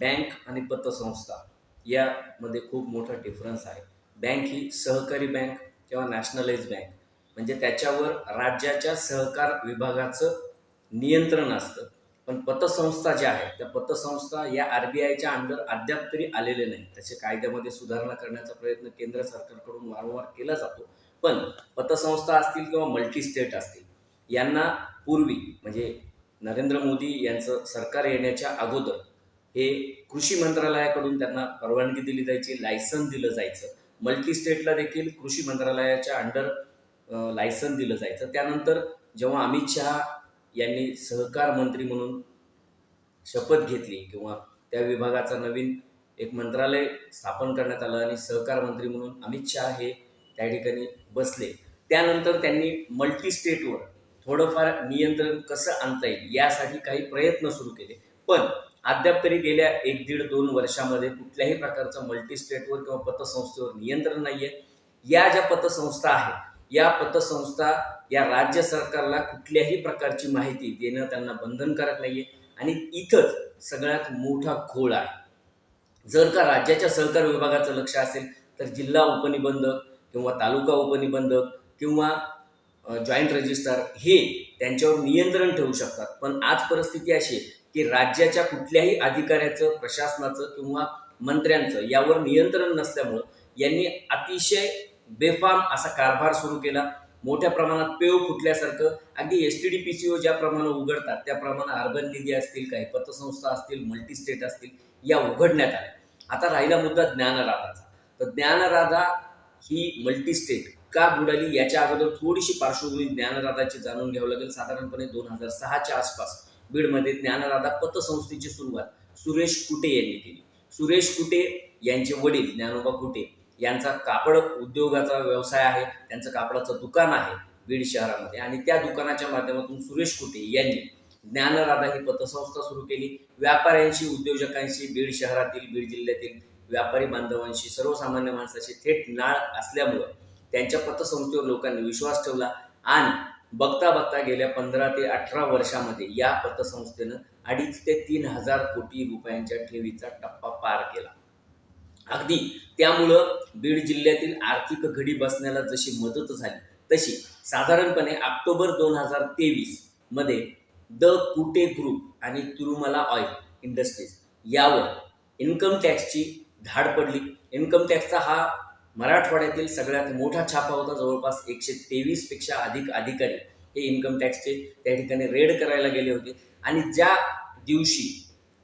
Bank आणि पतसंस्था यामध्ये खूप मोठा डिफरन्स आहे. बँक ही सहकारी बँक किंवा नॅशनलाइज बँक म्हणजे त्याच्यावर राज्याच्या सहकार विभागाचं नियंत्रण असतं. पण पतसंस्था ज्या आहेत त्या पतसंस्था या आर बी आयच्या अंडर अद्याप तरी आलेले नाही त्याचे कायद्यामध्ये सुधारणा करण्याचा प्रयत्न केंद्र सरकारकडून वारंवार केला जातो. पण पतसंस्था असतील किंवा मल्टी स्टेट असतील यांना पूर्वी म्हणजे नरेंद्र मोदी यांचं सरकार येण्याच्या अगोदर हे कृषी मंत्रालयाकडून त्यांना परवानगी दिली जायची लायसन दिलं जायचं. मल्टी स्टेटला देखील कृषी मंत्रालयाच्या अंडर लायसन दिलं जायचं. त्यानंतर जेव्हा अमित शहा यांनी सहकार मंत्री म्हणून शपथ घेतली किंवा त्या विभागाचा नवीन एक मंत्रालय स्थापन करण्यात आलं आणि सहकार मंत्री म्हणून अमित शहा हे त्या ठिकाणी बसले. त्यानंतर त्यांनी मल्टी स्टेटवर थोडंफार नियंत्रण कसं आणता येईल यासाठी काही प्रयत्न सुरू केले. पण अद्याप तरी गेल्या एक दीड दोन वर्षामध्ये कुठल्याही प्रकारचं मल्टी स्टेटवर किंवा पतसंस्थेवर नियंत्रण नाही आहे या ज्या पतसंस्था आहेत या पतसंस्था या राज्य सरकारला कुठल्याही प्रकारची माहिती देणं त्यांना बंधनकारक नाही आहे आणि इथंच सगळ्यात मोठा घोळ आहे. जर का राज्याच्या सहकार विभागाचं लक्ष असेल तर जिल्हा उपनिबंधक किंवा तालुका उपनिबंधक किंवा जॉईंट रजिस्ट्रार हे त्यांच्यावर नियंत्रण ठेवू शकतात. पण आज परिस्थिती अशी आहे की राज्याच्या कुठल्याही अधिकाऱ्याचं प्रशासनाचं किंवा मंत्र्यांचं यावर नियंत्रण नसल्यामुळं यांनी अतिशय बेफाम असा कारभार सुरू केला. मोठ्या प्रमाणात पेव फुटल्यासारखं. अगदी S T D P C O ज्याप्रमाणे उघडतात त्याप्रमाणे अर्बन निधी असतील काही पतसंस्था असतील मल्टी स्टेट असतील या उघडण्यात आल्या. आता राहिला मुद्दा ज्ञानराधाचा. तर ज्ञानराधा ही मल्टी स्टेट का बुडाली याच्या अगोदर थोडीशी पार्श्वभूमी ज्ञानराधाची जाणून घ्यावं लागेल. साधारणपणे दोन हजार सहाच्या आसपास. बीडमध्ये ज्ञानराधा पतसंस्थेची सुरुवात सुरेश कुटे यांनी केली. सुरेश कुटे यांचे वडील ज्ञानोबा कुटे यांचा कापड उद्योगाचा व्यवसाय आहे त्यांचं कापडाचं दुकान आहे बीड शहरामध्ये आणि त्या दुकानाच्या माध्यमातून सुरेश कुटे यांनी ज्ञानराधा ही पतसंस्था सुरू केली. व्यापाऱ्यांशी उद्योजकांशी बीड शहरातील बीड जिल्ह्यातील व्यापारी बांधवांशी सर्वसामान्य माणसाशी थेट नाळ असल्यामुळं त्यांच्या पतसंस्थेवर लोकांनी विश्वास ठेवला आणि बघता बघता गेल्या पंधरा ते अठरा वर्षामध्ये या पतसंस्थेनं अडीच ते तीन हजार कोटी रुपयांच्या ठेवीचा टप्पा पार केला. अगदी त्यामुळं बीड जिल्ह्यातील आर्थिक घडी बसण्याला जशी मदत झाली तशी साधारणपणे ऑक्टोबर दोन हजार तेवीसमध्ये द कुटे ग्रुप आणि तुरुमला ऑइल इंडस्ट्रीज यावर इन्कम टॅक्सची धाड पडली. इन्कम टॅक्सचा हा मराठवाड्यातील सगळ्यात मोठा छापा होता जवळपास एकशे तेवीसपेक्षा अधिक अधिकारी हे इन्कम टॅक्सचे त्या ठिकाणी रेड करायला गेले होते. आणि ज्या दिवशी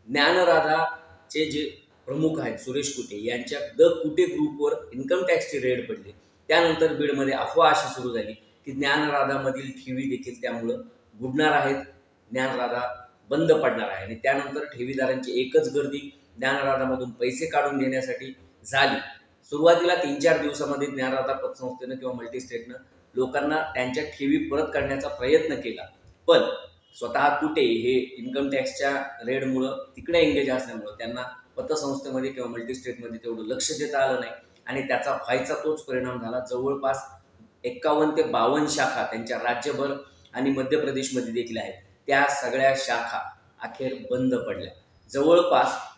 ज्ञानराधाचे जे प्रमुख आहेत सुरेश कुटे यांच्या द कुटे ग्रुपवर इन्कम टॅक्सची रेड पडली. त्यानंतर बीडमध्ये अफवा अशी सुरू झाली की ज्ञानराधामधील ठेवी देखील त्यामुळं बुडणार आहेत. ज्ञानराधा बंद पडणार आहे. आणि त्यानंतर ठेवीदारांची एकच गर्दी ज्ञानराधामधून पैसे काढून घेण्यासाठी झाली. सुरुवातीला तीन चार दिवसामध्ये ज्ञानदाता पतसंस्थेनं किंवा मल्टीस्टेटनं लोकांना त्यांच्या ठेवी परत करण्याचा प्रयत्न केला. पण स्वतः कुठे हे इन्कम टॅक्सच्या रेडमुळं तिकडे एंगेज असल्यामुळं त्यांना पतसंस्थेमध्ये किंवा मल्टीस्टेटमध्ये तेवढं लक्ष देता आलं नाही. आणि त्याचा व्हायचा तोच परिणाम झाला. जवळपास एक्कावन्न ते बावन्न शाखा त्यांच्या राज्यभर आणि मध्य प्रदेशमध्ये देखील आहेत. त्या सगळ्या शाखा अखेर बंद पडल्या. जवळपास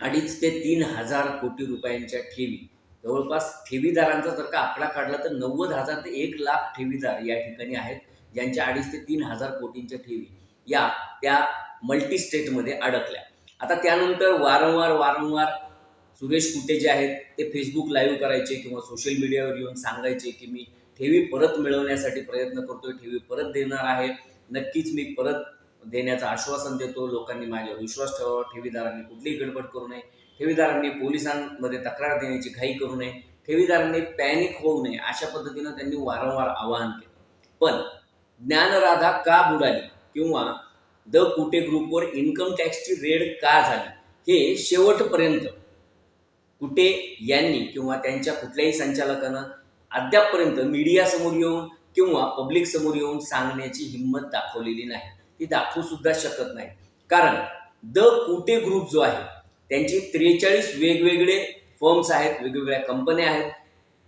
अडीच ते तीन हजार कोटी रुपयांच्या ठेवी. जवळपास ठेवीदारांचा जर का आकडा काढला तर नव्वद हजार ते एक लाख ठेवीदार या ठिकाणी आहेत ज्यांच्या अडीच ते तीन हजार कोटींच्या ठेवी या त्या मल्टी स्टेटमध्ये अडकल्या. आता त्यानंतर वारंवार वारंवार सुरेश कुटे जे आहेत ते फेसबुक लाईव्ह करायचे किंवा सोशल मीडियावर येऊन सांगायचे की मी ठेवी परत मिळवण्यासाठी प्रयत्न करतोय ठेवी परत देणार आहे. नक्कीच मी परत देण्याचं आश्वासन देतो लोकांनी माझ्यावर विश्वास ठेवावा ठेवीदारांनी कुठलीही गडबड करू नये ठेवीदारांनी पोलिसांमध्ये तक्रार देण्याची घाई करू नये ठेवीदारांनी पॅनिक होऊ नये अशा पद्धतीनं त्यांनी वारंवार आवाहन केलं. पण ज्ञानराधा का बुडाली किंवा द कुटे ग्रुपवर इन्कम टॅक्सची रेड का झाली हे शेवटपर्यंत कुटे यांनी किंवा त्यांच्या कुठल्याही संचालकानं अद्यापपर्यंत मीडियासमोर येऊन किंवा पब्लिक समोर येऊन सांगण्याची हिंमत दाखवलेली नाही. ती दाखवू सुद्धा शकत नाही. कारण द कुटे ग्रुप जो आहे त्यांचे त्रेचाळीस वेगवेगळे फर्म्स आहेत वेगवेगळ्या कंपन्या आहेत.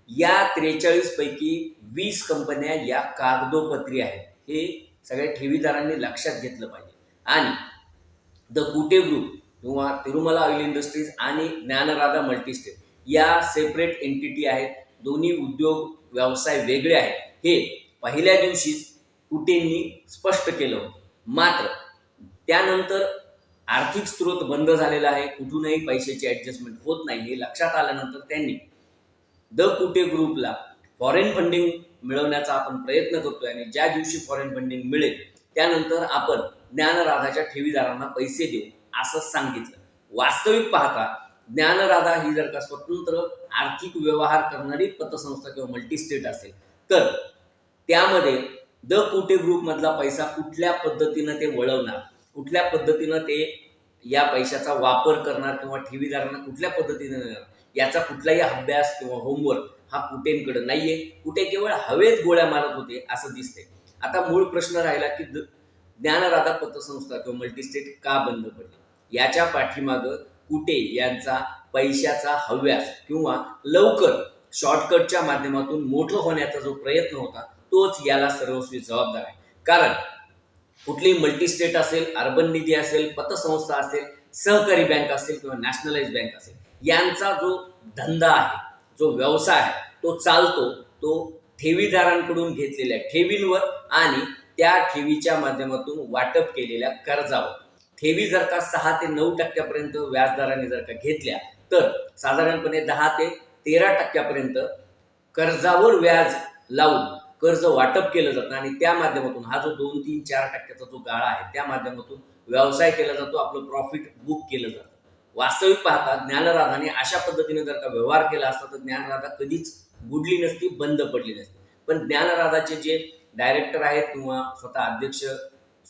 या त्रेचाळीस पैकी वीस कंपन्या या कागदोपत्री आहेत. हे सगळ्या ठेवीदारांनी लक्षात घेतलं पाहिजे. आणि द कुटे ग्रुप किंवा तिरुमला ऑइल इंडस्ट्रीज आणि ज्ञानराधा मल्टीस्टेट या सेपरेट एंटिटी आहेत. दोन्ही उद्योग व्यवसाय वेगळे आहेत. हे पहिल्या दिवशीच कुटेंनी स्पष्ट केलं होतं. मात्र त्यानंतर आर्थिक स्रोत बंद झालेला आहे. कुठूनही पैशाची ॲडजस्टमेंट होत नाही हे लक्षात आल्यानंतर त्यांनी द कुटे ग्रुपला फॉरेन फंडिंग मिळवण्याचा आपण प्रयत्न करतोय आणि ज्या दिवशी फॉरेन फंडिंग मिळेल त्यानंतर आपण ज्ञानराधाच्या ठेवीदारांना पैसे देऊ असं सांगितलं. वास्तविक पाहता ज्ञानराधा ही जर का स्वतंत्र आर्थिक व्यवहार करणारी पतसंस्था किंवा मल्टीस्टेट असेल तर त्यामध्ये द कोटे ग्रुपमधला पैसा कुठल्या पद्धतीनं ते वळवणार? कुठल्या पद्धतीनं ते या पैशाचा वापर करणार किंवा ठेवीदारांना कुठल्या पद्धतीने देणार? याचा कुठलाही अभ्यास किंवा होमवर्क हा कुटेंकडे नाहीये. कुठे केवळ हवेत गोळ्या मारत होते असं दिसते आता मूळ प्रश्न राहिला की ज्ञानराधा पतसंस्था किंवा मल्टीस्टेट का बंद पडली? याच्या पाठीमागं कुटे यांचा पैशाचा हव्यास किंवा लवकर शॉर्टकटच्या माध्यमातून मोठं होण्याचा जो प्रयत्न होता तोच याला सर्वस्वी जबाबदार आहे. कारण कुठलीही मल्टीस्टेट असेल अर्बन निधी असेल पतसंस्था असेल सहकारी बँक असेल किंवा नॅशनलाइज बँक असेल यांचा जो धंदा आहे जो व्यवसाय आहे तो चालतो तो ठेवीदारांकडून घेतलेल्या ठेवींवर आणि त्या ठेवीच्या माध्यमातून वाटप केलेल्या कर्जावर. ठेवी जर का सहा ते नऊ टक्क्यापर्यंत व्याजदराने जर का घेतल्या तर साधारणपणे दहा ते तेरा टक्क्यापर्यंत कर्जावर व्याज लावून कर्ज वाटप केलं जातं आणि त्या माध्यमातून हा जो दोन तीन चार टक्क्याचा जो गाळा आहे त्या माध्यमातून व्यवसाय केला जातो आपलं प्रॉफिट बुक केलं जातं. वास्तविक पाहता ज्ञानराधाने अशा पद्धतीने जर का व्यवहार केला असता तर ज्ञानराधा कधीच बुडली नसती बंद पडली नसती. पण ज्ञानराधाचे जे डायरेक्टर आहेत किंवा स्वतः अध्यक्ष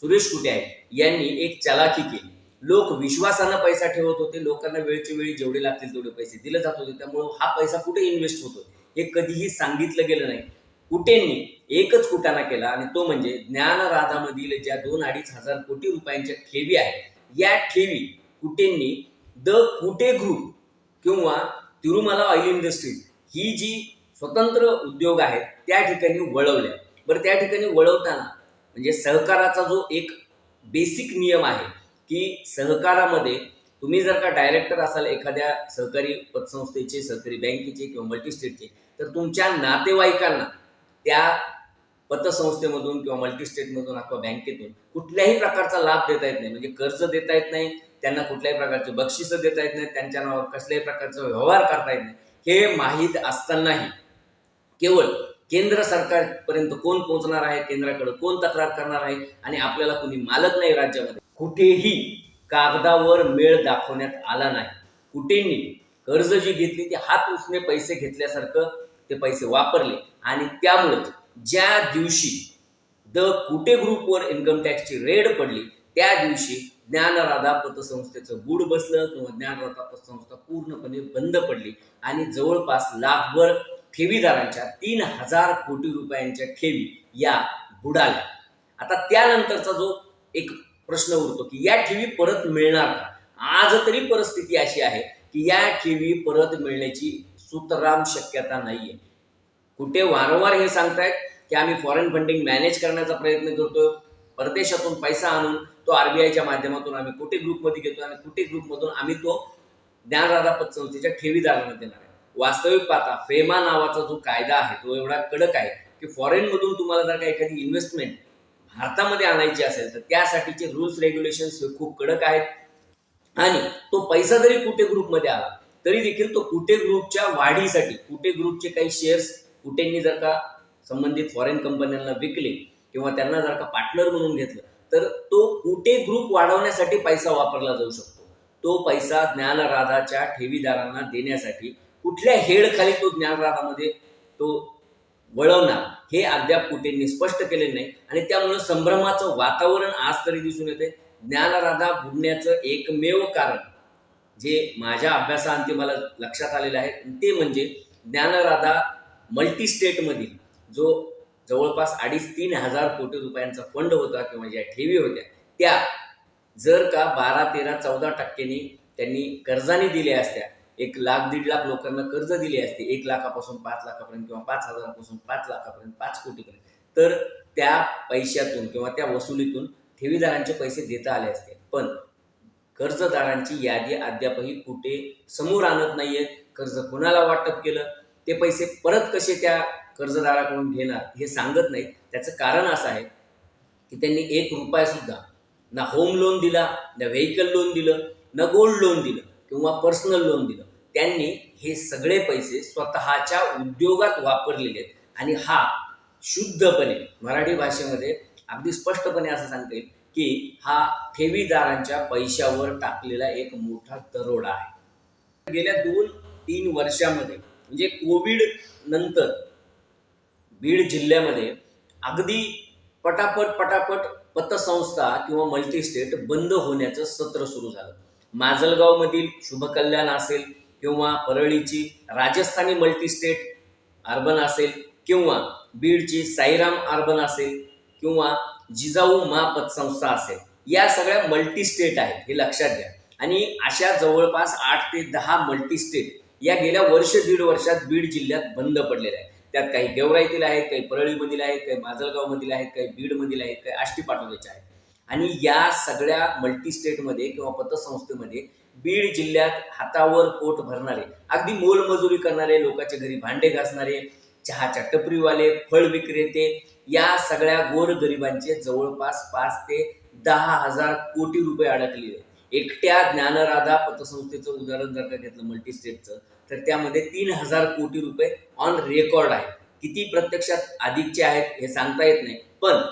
सुरेश कुटे आहेत यांनी एक चलाखी केली. लोक विश्वासानं पैसा ठेवत होते लोकांना वेळच्या वेळी जेवढे लागतील तेवढे पैसे दिले जात होते त्यामुळे हा पैसा कुठे इन्व्हेस्ट होतो हे कधीही सांगितलं गेलं नाही. कुटेंनी एकच कुटाणा केला आणि तो म्हणजे ज्ञानराधामधील ज्या दोन अडीच हजार कोटी रुपयांच्या ठेवी आहेत या ठेवी कुटेंनी द कुटे ग्रुप किंवा तिरुमाला ऑइल इंडस्ट्रीज ही जी स्वतंत्र उद्योग आहेत त्या ठिकाणी वळवल्या. बरं त्या ठिकाणी वळवताना म्हणजे सहकाराचा जो एक बेसिक नियम आहे की सहकारामध्ये तुम्ही जर का डायरेक्टर असाल एखाद्या सहकारी पतसंस्थेचे सहकारी बँकेचे किंवा मल्टीस्टेटचे तर तुमच्या नातेवाईकांना त्या पतसंस्थेमधून किंवा मल्टीस्टेटमधून अथवा बँकेतून कुठल्याही प्रकारचा लाभ देता येत नाही. म्हणजे कर्ज देता येत नाही त्यांना कुठल्याही प्रकारचे बक्षिसं देता येत नाही त्यांच्या नावावर कसल्याही प्रकारचा व्यवहार करता येत नाही. हे माहीत असतानाही केवळ केंद्र सरकारपर्यंत कोण पोहोचणार आहे केंद्राकडे कोण तक्रार करणार आहे आणि आपल्याला कुणी मालक नाही राज्यामध्ये कुठेही कागदावर मेळ दाखवण्यात आला नाही. कुठेही कर्ज जी घेतली ती हात उसने पैसे घेतल्यासारखं ते पैसे वापरले. आणि त्यामुळे ज्या दिवशी द कुटे ग्रुपवर इन्कम टॅक्सची रेड पडली त्या दिवशी ज्ञानराधा पतसंस्थेचं बूड बसलं किंवा ज्ञानराधा पतसंस्था पूर्णपणे बंद पडली. आणि जवळपास लाखभर ठेवीदारांच्या तीन हजार कोटी रुपयांच्या ठेवी या बुडाल्या. आता त्यानंतरचा जो एक प्रश्न उरतो की या ठेवी परत मिळणार का? आज तरी परिस्थिती अशी आहे की या ठेवी परत मिळण्याची सुतराम शक्यता नाहीये. कुठे वारंवार हे सांगतायत की आम्ही फॉरेन फंडिंग मॅनेज करण्याचा प्रयत्न करतोय. परदेशातून पैसा आणून तो आरबीआयच्या माध्यमातून आम्ही कुठे ग्रुपमध्ये घेतो आणि कुठे ग्रुपमधून आम्ही तो ज्ञानराधा पतसंस्थेच्या ठेवीदारांना देणार आहे. वास्तविक पाहता फेमा नावाचा जो कायदा आहे तो एवढा कडक आहे की फॉरेनमधून तुम्हाला जर का एखादी इन्व्हेस्टमेंट भारतामध्ये आणायची असेल तर त्यासाठीचे रूल्स रेग्युलेशन्स हे खूप कडक आहेत. आणि तो पैसा जरी कुठे ग्रुपमध्ये आला तरी देखील तो कुठे ग्रुपच्या वाढीसाठी कुठे ग्रुपचे काही शेअर्स कुठेंनी जर का संबंधित फॉरेन कंपन्यांना विकले किंवा त्यांना जर का पार्टनर म्हणून घेतलं तर तो कुठे ग्रुप वाढवण्यासाठी पैसा वापरला जाऊ शकतो? तो पैसा ज्ञानराधाच्या ठेवीदारांना देण्यासाठी कुठल्या हेडखाली तो ज्ञानराधामध्ये तो वळवणार हे अद्याप कुठेंनी स्पष्ट केले नाही. आणि त्यामुळे संभ्रमाचं वातावरण आज तरी दिसून येते ज्ञानराधा बुडण्याचं एकमेव कारण जे माझ्या अभ्यासाअंती मला लक्षात आलेलं आहे ते म्हणजे ज्ञानराधा मल्टीस्टेटमधील जो जवळपास अडीच तीन हजार कोटी रुपयांचा फंड होता किंवा ज्या ठेवी होत्या त्या जर का बारा तेरा चौदा टक्क्यांनी त्यांनी कर्जाने दिल्या असत्या एक लाख दीड लाख लोकांना कर्ज दिले असते एक लाखापासून पाच लाखापर्यंत किंवा पाच हजारापासून पाच लाखापर्यंत पाच कोटीपर्यंत तर त्या पैशातून किंवा त्या वसुलीतून ठेवीदारांचे पैसे देता आले असते. पण कर्जदारांची यादी अद्यापही कुठे समोर आणत नाहीये कर्ज कुणाला वाटप केलं? ते पैसे परत कसे त्या कर्जदाराकडून घेणार हे सांगत नाही त्याचं कारण असं आहे की त्यांनी एक रुपया सुद्धा ना होम लोन दिला ना व्हेकल लोन दिलं ना गोल्ड लोन दिलं किंवा पर्सनल लोन दिलं. त्यांनी हे सगळे पैसे स्वतःच्या उद्योगात वापरलेले आहेत. आणि हा शुद्धपणे मराठी भाषेमध्ये अगदी स्पष्टपणे असं सांगता येईल. की हा ठेवीदारांच्या पैशावर टाकलेला एक मोठा दरोडा आहे. गेल्या दोन तीन वर्षामध्ये म्हणजे कोविड नंतर बीड जिल्ह्यामध्ये अगदी पटापट पटापट पतसंस्था किंवा मल्टीस्टेट बंद होण्याचं सत्र सुरू झालं. माजलगावमधील शुभकल्याण असेल किंवा परळीची राजस्थानी मल्टीस्टेट अर्बन असेल किंवा बीडची साईराम अर्बन असेल किंवा जिजाऊ मा पतसंस्था असेल या सगळ्या मल्टी स्टेट आहेत हे लक्षात घ्या. आणि अशा जवळपास आठ ते दहा मल्टी स्टेट या गेल्या वर्ष दीड वर्षात बीड जिल्ह्यात बंद पडलेल्या आहेत. त्यात काही गेवराईतील आहेत काही परळीमधील आहेत काही माजलगावमधील आहेत काही बीडमधील आहेत काही आष्टी पाटोद्याच्या आहेत. आणि या सगळ्या मल्टीस्टेटमध्ये किंवा पतसंस्थेमध्ये बीड जिल्ह्यात हातावर पोट भरणारे अगदी मोलमजुरी करणारे लोकांच्या घरी भांडे घासणारे चहाच्या टपरीवाले फळ विक्रेते या सगळ्या गोरगरिबांचे जवळपास पाच ते दहा हजार कोटी रुपये अडकलेले. आहेत. एकट्या ज्ञानराधा पतसंस्थेचं उदाहरण जर का घेतलं मल्टीस्टेटचं तर त्यामध्ये तीन हजार कोटी रुपये ऑन रेकॉर्ड आहे किती प्रत्यक्षात अधिकचे आहेत हे सांगता येत नाही. पण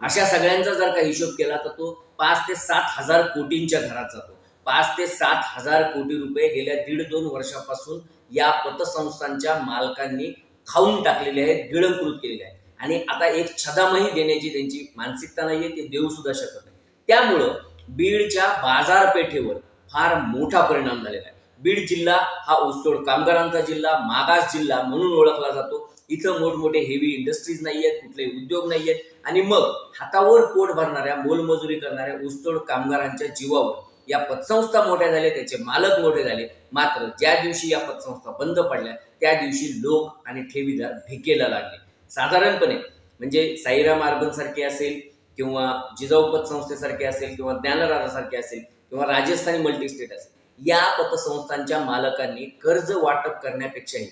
अशा सगळ्यांचा जर का हिशोब केला तर तो पाच ते सात हजार कोटींच्या घरात जातो. पाच ते सात हजार कोटी रुपये गेल्या दीड दोन वर्षापासून या पतसंस्थांच्या मालकांनी खाऊन टाकलेले आहेत गिळंकृत केलेले आहेत. आणि आता एक छदामही देण्याची त्यांची मानसिकता नाहीये ते देऊ सुद्धा शकत नाही त्यामुळं बीडच्या बाजारपेठेवर फार मोठा परिणाम झालेला आहे. बीड जिल्हा हा ऊसतोड कामगारांचा जिल्हा मागास जिल्हा म्हणून ओळखला जातो. इथं मोठमोठे हेवी इंडस्ट्रीज नाही आहेत कुठलेही उद्योग नाही आहेत आणि मग हातावर पोट भरणाऱ्या मोलमजुरी करणाऱ्या ऊसतोड कामगारांच्या जीवावर या पतसंस्था मोठ्या झाल्या त्याचे मालक मोठे झाले. मात्र ज्या दिवशी या पतसंस्था बंद पडल्या त्या दिवशी लोक आणि ठेवीदार भिकेला लागले. साधारणपणे म्हणजे साईराम अर्बन सारखे असेल किंवा जिजाऊ पतसंस्थेसारखे असेल किंवा ज्ञानराधासारखे असेल किंवा राजस्थानी मल्टीस्टेट असेल या पतसंस्थांच्या मालकांनी कर्ज वाटप करण्यापेक्षाही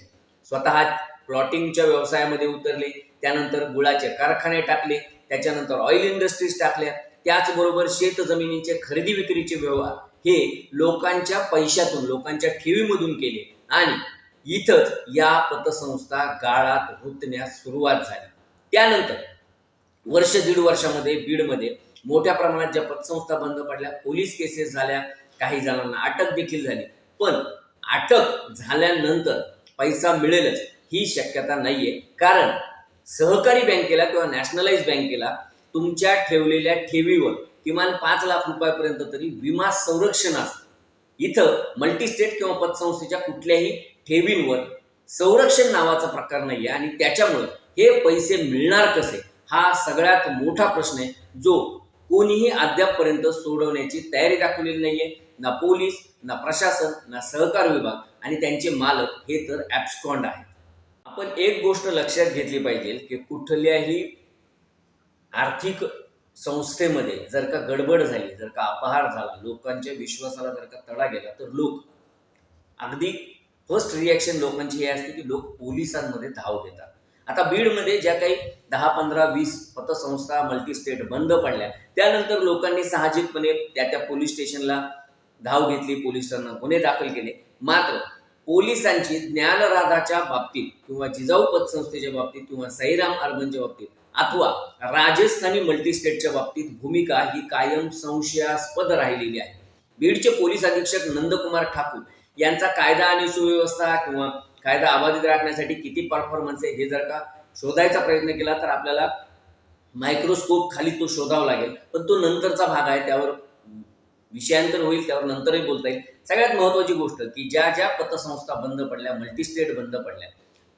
स्वतः प्लॉटिंगच्या व्यवसायामध्ये उतरले त्यानंतर गुळाचे कारखाने टाकले त्याच्यानंतर ऑइल इंडस्ट्रीज टाकल्या त्याचबरोबर शेत जमिनीचे खरेदी विक्रीचे व्यवहार हे लोकांच्या पैशातून लोकांच्या ठेवीमधून केले आणि इथंच या पतसंस्था गाळात रुतण्यास सुरुवात झाली. त्यानंतर वर्ष दीड वर्षामध्ये बीडमध्ये मोठ्या प्रमाणात ज्या पतसंस्था बंद पडल्या पोलीस केसेस झाल्या काही जणांना अटक देखील झाली. पण अटक झाल्यानंतर पैसा मिळेलच ही शक्यता नाहीये. कारण सहकारी बँकेला किंवा नॅशनलाइज बँकेला तुमच्या ठेवलेल्या ठेवीवर किमान पाच लाख रुपयापर्यंत तरी विमा संरक्षण असतं. इथं मल्टीस्टेट किंवा पतसंस्थेच्या कुठल्याही ठेवींवर संरक्षण नावाचा प्रकार नाही आहे आणि त्याच्यामुळं हे पैसे मिळणार कसे? हा सगळ्यात मोठा प्रश्न आहे जो कोणीही अद्यापपर्यंत सोडवण्याची तयारी दाखवलेली नाहीये. ना पोलीस ना प्रशासन ना सहकार विभाग आणि त्यांचे मालक हे तर ॲब्स्कॉन्ड आहेत. आपण एक गोष्ट लक्षात घेतली पाहिजे की कुठल्याही आर्थिक संस्थेमध्ये जर का गडबड झाली जर का अपहार झाला लोकांच्या विश्वासाला जर का तडा गेला तर लोक अगदी फर्स्ट रिॲक्शन लोकांची हे असते की लोक पोलिसांमध्ये धाव देतात आता बीडमध्ये ज्या काही दहा पंधरा वीस पतसंस्था मल्टी स्टेट बंद पडल्या त्यानंतर लोकांनी साहजिकपणे त्या त्या पोलीस स्टेशनला धाव घेतली पोलिसांना गुन्हे दाखल केले. मात्र पोलिसांची ज्ञानराधाच्या बाबतीत किंवा जिजाऊ पतसंस्थेच्या बाबतीत किंवा साईराम अर्बनच्या बाबतीत अथवा राजस्थानी मल्टी स्टेटच्या बाबतीत भूमिका ही कायम संशयास्पद राहिलेली आहे. बीडचे पोलीस अधीक्षक नंदकुमार ठाकूर यांचा कायदा आणि सुव्यवस्था किंवा कायदा अबाधित राखण्यासाठी किती परफॉर्मन्स आहे हे जर का शोधायचा प्रयत्न केला तर आपल्याला मायक्रोस्कोप खाली तो शोधावा लागेल. पण तो नंतरचा भाग आहे त्यावर विषयांतर होईल त्यावर नंतरही बोलता येईल. सगळ्यात महत्वाची गोष्ट की ज्या ज्या पतसंस्था बंद पडल्या मल्टीस्टेट बंद पडल्या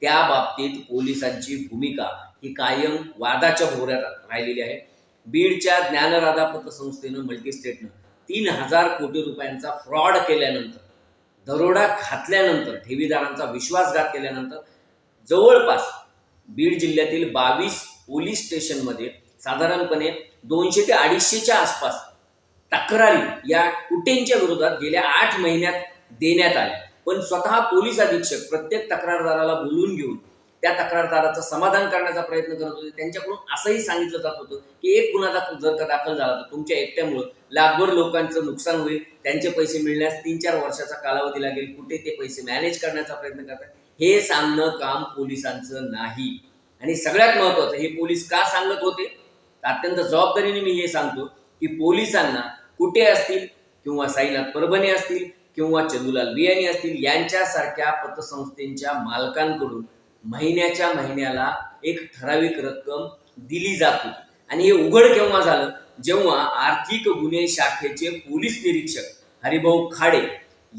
त्या बाबतीत पोलिसांची भूमिका ही कायम वादाच्या भोवऱ्यात राहिलेली आहे. बीडच्या ज्ञानराधा पतसंस्थेनं मल्टीस्टेटनं तीन हजार कोटी रुपयांचा फ्रॉड केल्यानंतर दरोडा घातल्यानंतर ठेवीदारांचा विश्वासघात केल्यानंतर जवळपास बीड जिल्ह्यातील बावीस पोलीस स्टेशनमध्ये साधारणपणे दोनशे ते अडीचशेच्या आसपास तक्रारी या कुटेंच्या विरोधात गेल्या आठ महिन्यात देण्यात आल्या. पण स्वतः पोलीस अधीक्षक प्रत्येक तक्रारदाराला बोलून घेऊन त्या तक्रारदाराचं समाधान करण्याचा प्रयत्न करत होते. त्यांच्याकडून असंही सांगितलं जात होतं की एक गुन्हा दाखल जर का दाखल झाला तर तुमच्या एकट्यामुळं लाखभर लोकांचं नुकसान होईल त्यांचे पैसे मिळण्यास तीन चार वर्षाचा कालावधी लागेल कुठे ते पैसे मॅनेज करण्याचा प्रयत्न करतात. हे सांगणं काम पोलिसांचं नाही. आणि सगळ्यात महत्वाचं हे पोलीस का सांगत होते? अत्यंत जबाबदारीने मी हे सांगतो की पोलिसांना कुठे असतील किंवा साईनाथ परभणी असतील किंवा चंदुलाल बियाणी असतील यांच्यासारख्या पतसंस्थेच्या मालकांकडून महिन्याच्या महिन्याला एक ठराविक रक्कम दिली जात होती. आणि हे उघड केव्हा झालं? जेव्हा आर्थिक गुन्हे शाखेचे पोलीस निरीक्षक हरिभाऊ खाडे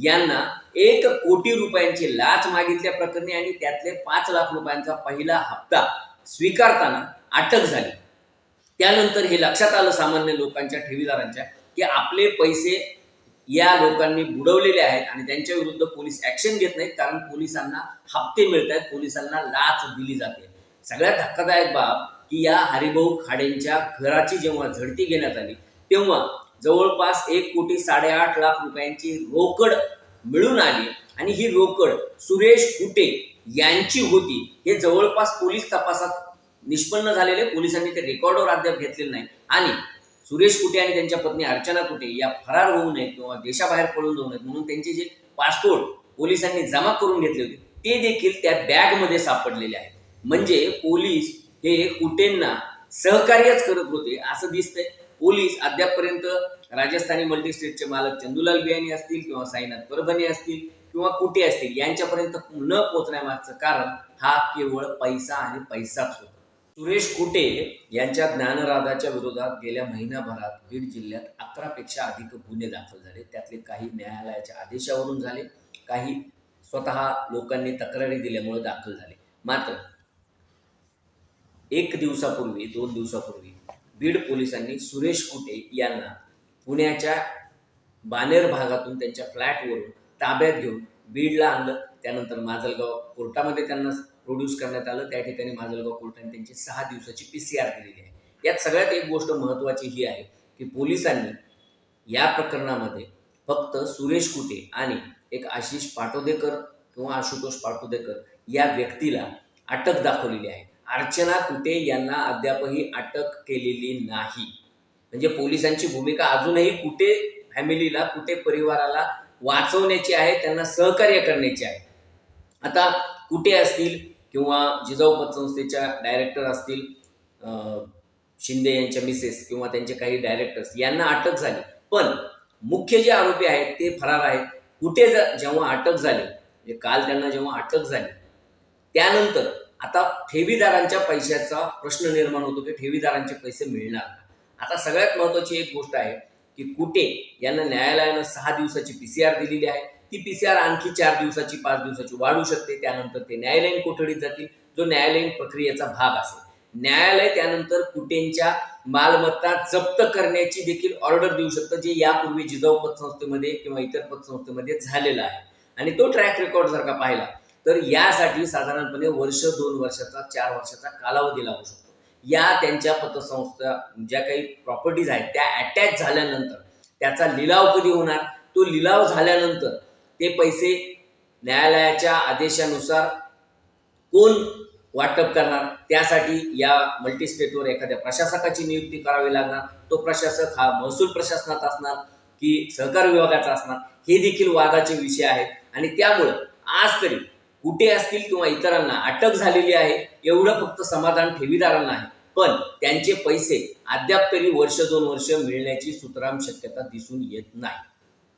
यांना एक कोटी रुपयांची लाच मागितल्या प्रकरणी आणि त्यातले पाच लाख रुपयांचा पहिला हप्ता स्वीकारताना अटक झाली. त्यानंतर हे लक्षात आलं सामान्य लोकांच्या ठेवीदारांच्या की आपले पैसे या लोकांनी बुडवलेले आहेत आणि त्यांच्या विरुद्ध पोलीस ऍक्शन घेत नाहीत कारण पोलिसांना हप्ते मिळत आहेत पोलिसांना लाच दिली जाते. सगळ्यात धक्कादायक बाब की या हरिभाऊ खाडेंच्या घराची जेव्हा झडती घेण्यात आली तेव्हा जवळपास एक कोटी साडेआठ लाख रुपयांची रोकड मिळून आली आणि ही रोकड सुरेश कुटे यांची होती. हे जवळपास पोलीस तपासात निष्पन्न झालेले पोलिसांनी ते रेकॉर्डवर अद्याप घेतलेले नाही. आणि सुरेश कुटे आणि त्यांच्या पत्नी अर्चना कुटे या फरार होऊ नयेत किंवा देशाबाहेर पळून जाऊ नयेत म्हणून त्यांचे जे पासपोर्ट पोलिसांनी जमा करून घेतले होते ते देखील त्या बॅगमध्ये सापडलेले आहेत. म्हणजे पोलीस हे कुटेंना सहकार्यच करत होते असं दिसतंय. पोलीस अद्यापपर्यंत राजस्थानी मल्टीस्टेटचे मालक चंदुलाल बियाणी असतील किंवा साईनाथ परभणी असतील किंवा कुटे असतील यांच्यापर्यंत न पोहोचण्यामागचं कारण हा केवळ पैसा आणि पैसाच होता. सुरेश कुटे यांच्या ज्ञानराधाच्या विरोधात गेल्या महिनाभरात बीड जिल्ह्यात अकरापेक्षा अधिक गुन्हे दाखल झाले. त्यातले काही न्यायालयाच्या आदेशावरून झाले काही स्वतः लोकांनी तक्रारी दिल्यामुळे दाखल झाले. मात्र एक दिवसापूर्वी दोन दिवसापूर्वी बीड पोलिसांनी सुरेश कुटे यांना पुण्याच्या बानेर भागातून त्यांच्या फ्लॅटवरून ताब्यात घेऊन बीडला आणलं. त्यानंतर माजलगाव कोर्टामध्ये त्यांना प्रोड्यूस करण्यात आलं. त्या ठिकाणी माजलगाव कोर्टाने त्यांची सहा दिवसाची पी सी आर दिलेली आहे. यात सगळ्यात एक गोष्ट महत्त्वाची ही आहे की पोलिसांनी या प्रकरणामध्ये फक्त सुरेश कुटे आणि एक आशिष पाटोदेकर किंवा आशुतोष पाटोदेकर या व्यक्तीला अटक दाखवलेली आहे. अर्चना कुटे यांना अद्यापही अटक केलेली नाही. म्हणजे पोलिसांची भूमिका अजूनही कुठे फॅमिलीला कुठे परिवाराला वाचवण्याची आहे त्यांना सहकार्य करण्याची आहे. आता कुठे असतील किंवा जिजाऊ पतसंस्थेच्या डायरेक्टर असतील शिंदे यांच्या मिसेस किंवा त्यांचे काही डायरेक्टर्स यांना अटक झाली. पण मुख्य जे आरोपी आहेत ते फरार आहेत. कुठे जेव्हा अटक झाली म्हणजे काल त्यांना जेव्हा अटक झाली त्यानंतर आता ठेवीदारांच्या पैशाचा प्रश्न निर्माण होतो की ठेवीदारांचे पैसे मिळणार आता सगळ्यात महत्वाची एक गोष्ट आहे की कुठे यांना न्यायालयानं सहा दिवसाची पी सी आर दिलेली आहे. ती पी सी आर आणखी चार दिवसाची पाच दिवसाची वाढू शकते. त्यानंतर ते न्यायालयीन कोठडीत जातील जो न्यायालयीन प्रक्रियेचा भाग असेल. न्यायालय त्यानंतर कुटेंच्या मालमत्ता जप्त करण्याची देखील ऑर्डर देऊ शकतं जे यापूर्वी जिजाऊ पतसंस्थेमध्ये किंवा इतर पतसंस्थेमध्ये झालेलं आहे. आणि तो ट्रॅक रेकॉर्ड जर का पाहिला तर यासाठी साधारणपणे वर्ष दोन वर्षाचा चार वर्षाचा कालावधी लागू शकतो. या त्यांच्या पतसंस्था ज्या काही प्रॉपर्टीज आहेत त्या अटॅच झाल्यानंतर त्याचा लिलाव कधी होणार? तो लिलाव झाल्यानंतर ते पैसे न्यायालयाच्या आदेशानुसार कोण वाटप करणार? त्यासाठी या मल्टीस्टेटवर एखाद्या प्रशासकाची नियुक्ती करावी लागणार. तो प्रशासक हा महसूल प्रशासनात असणार की सहकार विभागाचा असणार? हे देखील वादाचे विषय आहेत. आणि त्यामुळं आज तरी कुठे असतील किंवा इतरांना अटक झालेली आहे एवढं फक्त समाधान ठेवीदारांना आहे. पण त्यांचे पैसे अद्याप तरी वर्ष दोन वर्ष मिळण्याची सुतराम शक्यता दिसून येत नाही.